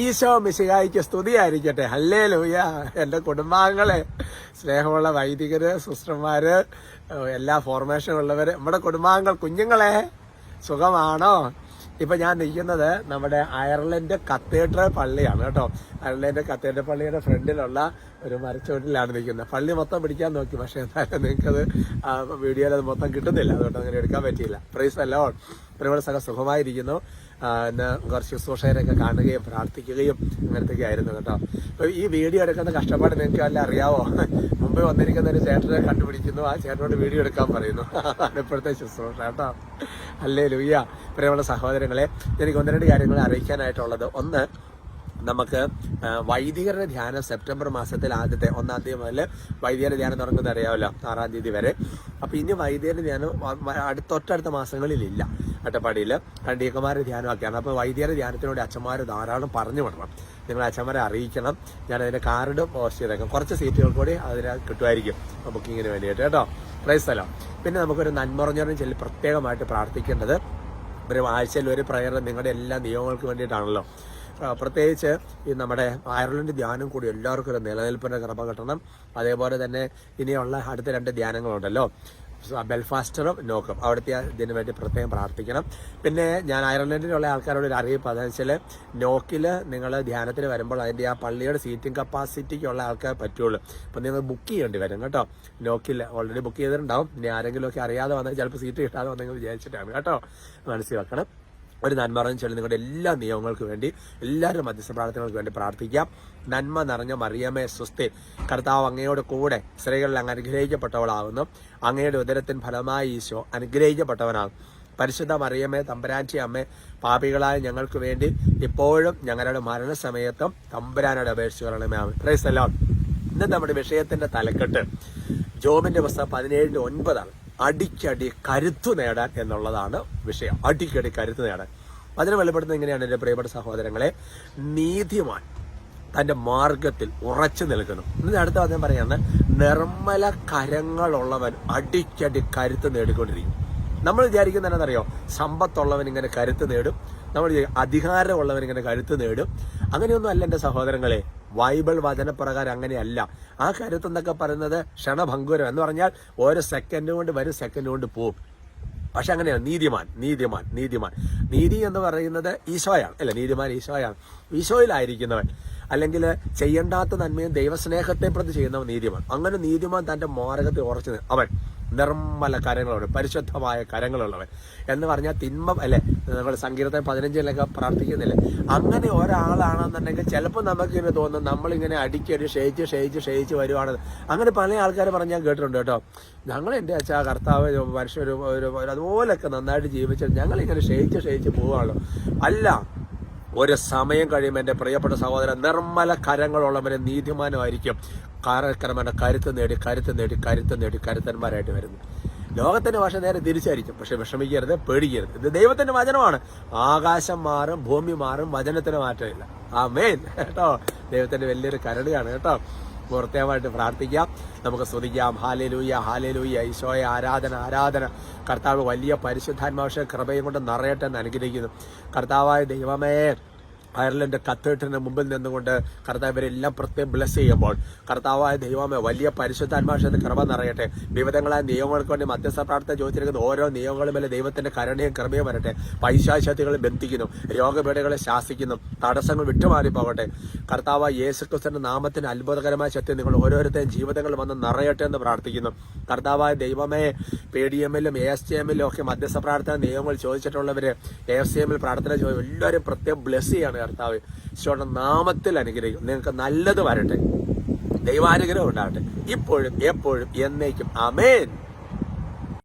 ഈശോ മിശിഹായിക്ക് സ്തുതിയായിരിക്കട്ടെ. ഹല്ലേ ലൂയ എന്റെ കുടുംബാംഗങ്ങളെ സ്നേഹമുള്ള വൈദികര് സിസ്റ്റർമാര് എല്ലാ ഫോർമേഷൻ ഉള്ളവര് നമ്മുടെ കുടുംബാംഗങ്ങൾ കുഞ്ഞുങ്ങളെ സുഖമാണോ? ഇപ്പൊ ഞാൻ നിൽക്കുന്നത് നമ്മുടെ അയർലൻഡ് കത്തീഡ്രൽ പള്ളിയാണ് കേട്ടോ. അയർലൻഡ് കത്തീഡ്രൽ പള്ളിയുടെ ഫ്രണ്ടിലുള്ള ഒരു മരച്ചുവട്ടിലാണ് നിൽക്കുന്നത്. പള്ളി മൊത്തം പിടിക്കാൻ നോക്കി പക്ഷേ എന്തായാലും നിങ്ങൾക്കത് വീഡിയോയിൽ അത് മൊത്തം കിട്ടുന്നില്ല. അതുകൊണ്ട് അങ്ങനെ എടുക്കാൻ പറ്റിയില്ല. പ്രൈസ് അല്ലോ ഒരുപാട് സഹ സുഖമായിരിക്കുന്നു. പിന്നെ കുറച്ച് ശുശ്രൂഷകരൊക്കെ കാണുകയും പ്രാർത്ഥിക്കുകയും അങ്ങനത്തെയൊക്കെ ആയിരുന്നു കേട്ടോ. അപ്പൊ ഈ വീഡിയോ എടുക്കുന്ന കഷ്ടപ്പാട് നിങ്ങൾക്ക് വല്ല അറിയാവോ? മുമ്പ് വന്നിരിക്കുന്ന ഒരു ചേട്ടനെ കണ്ടുപിടിക്കുന്നു. ആ ചേട്ടനോട് വീഡിയോ എടുക്കാൻ പറയുന്നു. ഇപ്പോഴത്തെ ശുശ്രൂഷ കേട്ടോ. അല്ലേ ലൂയ്യ പ്രിയമുള്ള സഹോദരങ്ങളെ എനിക്ക് ഒന്ന് രണ്ട് കാര്യങ്ങൾ അറിയിക്കാനായിട്ടുള്ളത്. ഒന്ന് നമുക്ക് വൈദികരുടെ ധ്യാനം സെപ്റ്റംബർ മാസത്തിൽ ആദ്യത്തെ ഒന്നാം തീയതി മുതൽ വൈദികരുടെ ധ്യാനം തുടങ്ങുന്നത് അറിയാമല്ലോ ആറാം തീയതി വരെ. അപ്പോൾ ഇനി വൈദികരുടെ ധ്യാനം വ- വ- അടുത്ത തൊട്ടടുത്ത മാസങ്ങളിലില്ല. അട്ടപ്പാടിയിൽ കണ്ടീക്കന്മാരുടെ ധ്യാനമാക്കിയാണ്. അപ്പോൾ വൈദ്യരുടെ ധ്യാനത്തിനോട് അച്ഛന്മാർ ധാരാളം പറഞ്ഞു വിടണം. നിങ്ങൾ അച്ഛന്മാരെ അറിയിക്കണം. ഞാൻ അതിന്റെ കാർഡ് പോസ്റ്റ് ചെയ്തേക്കാം. കുറച്ച് സീറ്റുകൾ കൂടി അതിന് കിട്ടുമായിരിക്കും. ബുക്കിങ്ങിന് വേണ്ടിയിട്ട് കേട്ടോ. പ്രൈസ് സ്ഥലം പിന്നെ നമുക്കൊരു നന്മറഞ്ഞവരും ചെല്ലി പ്രത്യേകമായിട്ട് പ്രാർത്ഥിക്കേണ്ടത് ഒരു ആഴ്ചയിൽ ഒരു പ്രയർ നിങ്ങളുടെ എല്ലാ നിയമങ്ങൾക്ക് വേണ്ടിയിട്ടാണല്ലോ. പ്രത്യേകിച്ച് ഈ നമ്മുടെ അയർലൻഡ് ധ്യാനം കൂടി എല്ലാവർക്കും ഒരു നിലനിൽപ്പിന്റെ കൃപ കിട്ടണം. അതേപോലെ തന്നെ ഇനിയുള്ള അടുത്ത രണ്ട് ധ്യാനങ്ങളുണ്ടല്ലോ. ബെൽഫാസ്റ്ററും നോക്കും. അവിടുത്തെ ഇതിനു വേണ്ടി പ്രത്യേകം പ്രാർത്ഥിക്കണം. പിന്നെ ഞാൻ അയർലൻഡിലുള്ള ആൾക്കാരോട് ഒരു അറിയിപ്പ് അതെന്ന് വെച്ചാൽ നോക്കിൽ നിങ്ങൾ ധ്യാനത്തിന് വരുമ്പോൾ അതിന്റെ ആ പള്ളിയുടെ സീറ്റിംഗ് കപ്പാസിറ്റിക്കുള്ള ആൾക്കാർ പറ്റുള്ളൂ. അപ്പം നിങ്ങൾ ബുക്ക് ചെയ്യേണ്ടി വരും കേട്ടോ. നോക്കിൽ ഓൾറെഡി ബുക്ക് ചെയ്തിട്ടുണ്ടാവും. ഇനി ആരെങ്കിലുമൊക്കെ അറിയാതെ വന്നാൽ ചിലപ്പോൾ സീറ്റ് കിട്ടാതെ വന്നെങ്കിൽ വിചാരിച്ചിട്ടാണ് കേട്ടോ. മനസ്സിലാക്കണം ഒരു നന്മ നിറഞ്ഞ ചൊല്ലി നിങ്ങളുടെ എല്ലാ നിയമങ്ങൾക്ക് വേണ്ടി എല്ലാവരും മധ്യസ്ഥ പ്രാർത്ഥനകൾക്ക് വേണ്ടി പ്രാർത്ഥിക്കാം. നന്മ നിറഞ്ഞ മറിയമേ സ്വസ്തി. കർത്താവ് അങ്ങയോട് കൂടെ സ്ത്രീകളിൽ അങ്ങ് അനുഗ്രഹിക്കപ്പെട്ടവളാകുന്നു അങ്ങയുടെ ഉദരത്തിൻ ഫലമായി ഈശോ അനുഗ്രഹിക്കപ്പെട്ടവനാകും പരിശുദ്ധ മറിയമ്മേ തമ്പുരാന്റി അമ്മ പാപികളായ ഞങ്ങൾക്ക് വേണ്ടി ഇപ്പോഴും ഞങ്ങളുടെ മരണസമയത്തും തമ്പുരാനോട് പ്രൈസ് എല്ലാം ഇന്ന് നമ്മുടെ വിഷയത്തിന്റെ തലക്കെട്ട് ജോബിന്റെ പുസ്തകം പതിനേഴിന്റെ ഒൻപതാണ്. അടിക്കടി കരുത്തു നേടാൻ എന്നുള്ളതാണ് വിഷയം. അടിക്കടി കരുത്തു നേടാൻ. അതിന് വെളിപ്പെടുത്തുന്നത് എങ്ങനെയാണ് എന്റെ പ്രിയപ്പെട്ട സഹോദരങ്ങളെ? നീതിമാൻ തന്റെ മാർഗത്തിൽ ഉറച്ചു നിൽക്കുന്നു. ഇന്ന് അടുത്ത അദ്ദേഹം പറയാണ് നിർമ്മല കരങ്ങളുള്ളവൻ അടിക്കടി കരുത്ത് നേടിക്കൊണ്ടിരിക്കും. നമ്മൾ വിചാരിക്കുന്ന എന്നറിയോ സമ്പത്തുള്ളവൻ ഇങ്ങനെ കരുത്ത് നേടും. നമ്മൾ അധികാരമുള്ളവൻ ഇങ്ങനെ കരുത്ത് നേടും. അങ്ങനെയൊന്നും അല്ല എന്റെ സഹോദരങ്ങളെ. ബൈബിൾ വചനപ്രകാരം അങ്ങനെയല്ല. ആ കരുത്ത് എന്നൊക്കെ പറയുന്നത് ക്ഷണഭങ്കുരം എന്ന് പറഞ്ഞാൽ ഓരോ സെക്കൻഡ് കൊണ്ട് വരും സെക്കൻഡ് കൊണ്ട് പോകും പക്ഷെ അങ്ങനെയാണ് നീതിമാൻ നീതിമാൻ നീതിമാൻ. നീതി എന്ന് പറയുന്നത് ഈശോയാണ്. അല്ല നീതിമാൻ ഈശോയാണ്. ഈശോയിലായിരിക്കുന്നവൻ. അല്ലെങ്കിൽ ചെയ്യേണ്ടാത്ത നന്മയും ദൈവസ്നേഹത്തെ പ്രതി ചെയ്യുന്നവൻ നീതിമാൻ. അങ്ങനെ നീതിമാൻ തന്റെ മാർഗത്തിൽ ഉറച്ചു അവൻ. നിർമ്മല കരങ്ങളുള്ളവൻ പരിശുദ്ധമായ കരങ്ങളുള്ളവൻ എന്ന് പറഞ്ഞാൽ തിന്മ അല്ലെ? നമ്മൾ സങ്കീർത്തനം പതിനഞ്ചിലൊക്കെ പ്രാർത്ഥിക്കുന്നില്ലേ? അങ്ങനെ ഒരാളാണെന്നുണ്ടെങ്കിൽ ചിലപ്പോൾ നമുക്ക് ഇങ്ങനെ തോന്നും നമ്മളിങ്ങനെ അടിക്കടി ക്ഷയിച്ച് ക്ഷയിച്ച് ക്ഷയിച്ച് വരുവാണ് അങ്ങനെ പല ആൾക്കാർ പറഞ്ഞ് ഞാൻ കേട്ടിട്ടുണ്ട് കേട്ടോ. ഞങ്ങൾ എന്റെ അച്ഛാ കർത്താവ് മനുഷ്യ ഒരു ഒരു ഒരു അതുപോലൊക്കെ നന്നായിട്ട് ജീവിച്ചിട്ട് ഞങ്ങളിങ്ങനെ ക്ഷയിച്ച് ക്ഷയിച്ച് പോവാണല്ലോ. അല്ല ഒരു സമയം കഴിയുമ്പോൾ എന്റെ പ്രിയപ്പെട്ട സഹോദരൻ നിർമ്മല കരങ്ങളുള്ളവനെ നീതിമാനമായിരിക്കും കാരക്രമേണ കരുത്ത് നേടി കരുത്ത് നേടി കരുത്ത് നേടി കരുത്തന്മാരായിട്ട് വരുന്നു. ലോകത്തിന്റെ ഭാഷ നേരെ തിരിച്ചായിരിക്കും. പക്ഷെ വിഷമിക്കരുത് പേടിക്കരുത്. ഇത് ദൈവത്തിന്റെ വചനമാണ്. ആകാശം മാറും ഭൂമി മാറും വചനത്തിന് മാറ്റമില്ല. ആ മെയിൻ കേട്ടോ? ദൈവത്തിന്റെ വലിയൊരു കരടിയാണ് കേട്ടോ? പ്രത്യേകമായിട്ട് പ്രാർത്ഥിക്കാം. നമുക്ക് സ്തുതിക്കാം. Hallelujah hallelujah. ഈശോയെ ആരാധന ആരാധന. കർത്താവ് വലിയ പരിശുദ്ധാത്മാവശ്യ കൃപയും കൊണ്ട് നിറയട്ടെ എന്ന് അനുഗ്രഹിക്കുന്നു. കർത്താവായ ദൈവമേ അയർലൻഡ് കത്തേട്ടിന് മുമ്പിൽ നിന്നുകൊണ്ട് കർത്താവ് ഇവരെല്ലാം പ്രത്യേകം ബ്ലസ് ചെയ്യുമ്പോൾ കർത്താവായ ദൈവമേ വലിയ പരിശുദ്ധാത്മാശത്തിന് കൃപ നിറയട്ടെ. വിവിധങ്ങളായ നിയമങ്ങൾക്ക് വേണ്ടി മധ്യസ്ഥ പ്രാർത്ഥന ചോദിച്ചിരിക്കുന്ന ഓരോ നിയമങ്ങളും മേലെ ദൈവത്തിന്റെ കരുണയും കൃപയും വരട്ടെ. പൈശാശക്തികളെ ബന്ധിക്കുന്നു രോഗപീഠകളെ ശാസിക്കുന്നു തടസ്സങ്ങൾ വിട്ടുമാറി പോകട്ടെ കർത്താവ് യേശുക്രിസ്തുവിന്റെ നാമത്തിന് അത്ഭുതകരമായ ശക്തി നിങ്ങൾ ഓരോരുത്തരും ജീവിതങ്ങൾ വന്ന് നിറയട്ടെ എന്ന് പ്രാർത്ഥിക്കുന്നു. കർത്താവായ ദൈവമേ പി ഡി എമ്മിലും എ എസ് ടി എമ്മിലും ഒക്കെ മധ്യസ്ഥ പ്രാർത്ഥന നിയമങ്ങൾ ചോദിച്ചിട്ടുള്ളവര് എ എസ് ടി എമ്മിൽ പ്രാർത്ഥന എല്ലാവരും പ്രത്യേകം ബ്ലസ് ചെയ്യാണ്. കർത്താവ് ഈശോയുടെ നാമത്തിൽ അനുഗ്രഹിക്കും. നിങ്ങൾക്ക് നല്ലത് വരട്ടെ. ദൈവാനുഗ്രഹം ഉണ്ടാകട്ടെ. ഇപ്പോഴും എപ്പോഴും എന്നേക്കും. അമേൻ